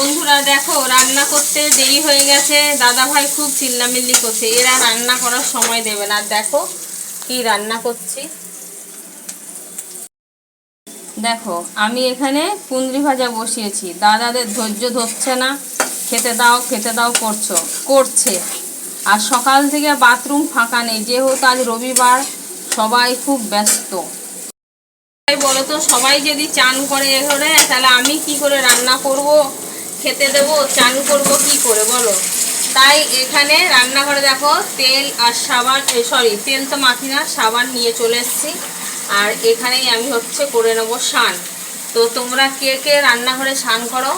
বন্ধুরা দেখো, রান্না করতে দেরি হয়ে গেছে। দাদা ভাই খুব চিল্লামিল্লি করছে। এরা রান্না করার সময় দেবে না। দেখো কি রান্না করছি। দেখো, আমি এখানে কুঁদরি ভাজা বসিয়েছি। দাদাদের ধৈর্য ধরছে না। খেতে দাও খেতে দাও করছ, করছে। আর সকাল থেকে বাথরুম ফাঁকা নেই। যেহেতু আজ রবিবার, সবাই খুব ব্যস্ত। বলো তো, সবাই যদি চান করে এ করে তাহলে আমি কি করে রান্না করব? খেতে দেব, চান করব, কি করে বলো? তাই এখানে রান্নাঘরে দেখো, তেল আর সাবান সরি তেল তো মাখি না, সাবান নিয়ে চলে এসেছি। আর এখানেই আমি হচ্ছে করে নেব স্নান। তো তোমরা কে কে রান্নাঘরে স্নান করো,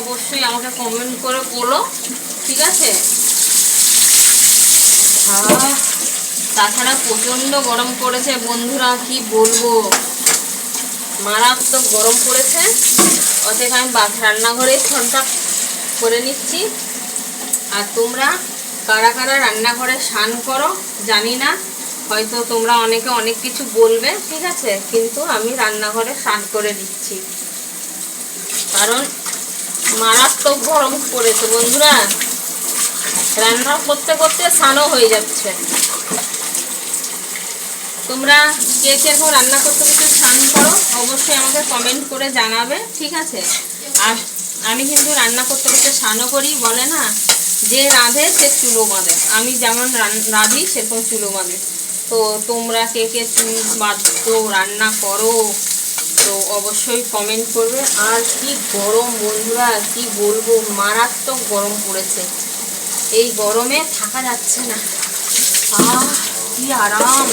অবশ্যই আমাকে কমেন্ট করে বলো, ঠিক আছে? তাছাড়া প্রচণ্ড গরম পড়েছে, বন্ধুরা, কি বলব? মারাত্মক গরম পড়েছে। অতএব আমি রান্নাঘরে ফোনটা করে নিচ্ছি। আর তোমরা কারা কারা রান্নাঘরে স্নান করো জানি না, হয়তো তোমরা অনেকে অনেক কিছু বলবে, ঠিক আছে? কিন্তু আমি রান্নাঘরে স্নান করে দিচ্ছি কারণ মারাত্মক গরম পড়েছে বন্ধুরা। রান্না করতে করতে স্নানও হয়ে যাচ্ছে। তোমরা কে কে এখন রান্না করতে করতে স্নান করো, অবশ্যই আমাকে কমেন্ট করে জানাবে, ঠিক আছে? আর আমি কিন্তু রান্না করতে করতে স্নানও করি, বলে না, যে রাঁধে সে চুলো বাঁধে। আমি যেমন রাঁধি, সেরকম চুলো বাঁধে। তো তোমরা কে কে চুল বাঁধতো রান্না করো, তো অবশ্যই কমেন্ট করবে। আর কি গরম বন্ধুরা, কি বলব, মারাত্মক গরম পড়েছে। এই গরমে থাকা যাচ্ছে না। আহ, কি আরাম।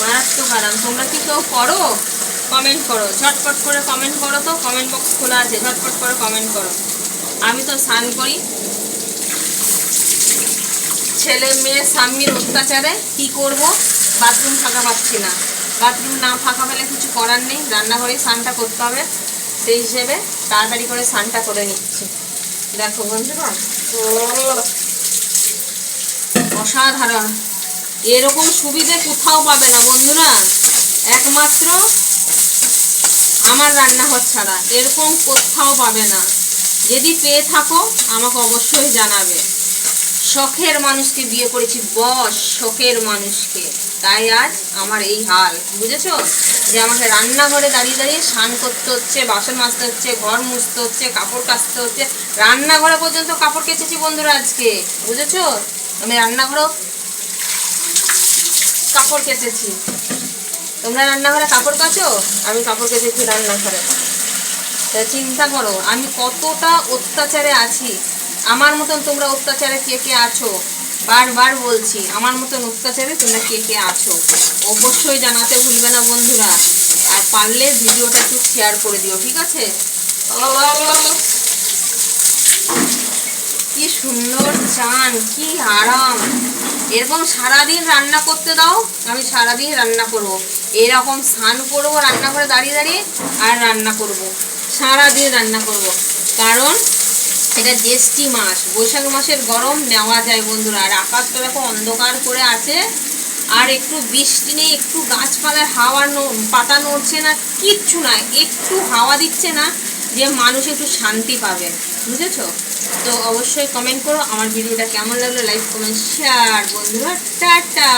মারাত্মক আরাম। তোমরা কি কেউ করো? কমেন্ট করো। ঝটপট করে কমেন্ট করো তো। কমেন্ট বক্স খোলা আছে। ঝটপট করে কমেন্ট করো। আমি তো স্নান করি। ছেলে মেয়ে স্বামীর অত্যাচারে কি করব? বাথরুম ফাঁকা পাচ্ছি না। বাথরুম না ফাঁকা পেলে কিছু করার নেই। রান্নাঘরেই স্নানটা করতে হবে। সেই হিসেবে তাড়াতাড়ি করে স্নানটা করে নিচ্ছি। দেখো বন্ধুরা। অসাধারণ। এরকম সুবিধে কোথাও পাবে না, বন্ধুরা। একমাত্র আমার রান্নাঘর ছাড়া, এরকম কোথাও পাবে না। যদি পেয়ে থাকো, আমাকে অবশ্যই জানাবে। শখের মানুষকে বিয়ে করেছি, বস শখের মানুষকে। তাই আজ আমার এই হাল, বুঝেছ? যে আমাকে রান্নাঘরে দাঁড়িয়ে দাঁড়িয়ে স্নান করতে হচ্ছে, বাসন মাজতে হচ্ছে, ঘর মুছতে হচ্ছে, কাপড় কাচতে হচ্ছে, রান্নাঘরে পর্যন্ত কাপড় কেচেছি বন্ধুরা আজকে, বুঝেছ? আমি রান্নাঘরেও কাপড় কেচেছি। তোমরা রান্নাঘরে কাপড় কাচো? আমি কাপড় কেচেছি রান্নাঘরে। তা চিন্তা করো, আমি কতটা অত্যাচারে আছি। আমার মতন তোমরা অত্যাচারে কে কে আছো? বারবার বলছি, আমার মতন অত্যাচারে তোমরা কে কে আছো? অবশ্যই জানাতে ভুলবে না বন্ধুরা। আর পারলে ভিডিওটা একটু শেয়ার করে দিও, ঠিক আছে? সুন্দর চান, কি আরাম এরকম সারাদিন রান্না করতে দাও, আমি সারাদিন রান্না করব। এরকম স্নান করব, রান্নাঘরে দাঁড়িয়ে দাঁড়িয়ে আর রান্না করব। সারাদিন রান্না করব। কারণ এটা জ্যেষ্ঠী মাস, বৈশাখ মাসের গরম নেওয়া যায় বন্ধুরা আর আকাশটা দেখো অন্ধকার করে আছে আর একটু বৃষ্টি নেই, একটু গাছপালার হাওয়া পাতা নড়ছে না, কিচ্ছু না, একটু হাওয়া দিচ্ছে না যে মানুষ একটু শান্তি পাবে বুঝেছ তো অবশ্যই কমেন্ট করো। আমার ভিডিওটা কেমন লাগল লাইক কমেন্ট শেয়ার বন্ধুরা টাটা!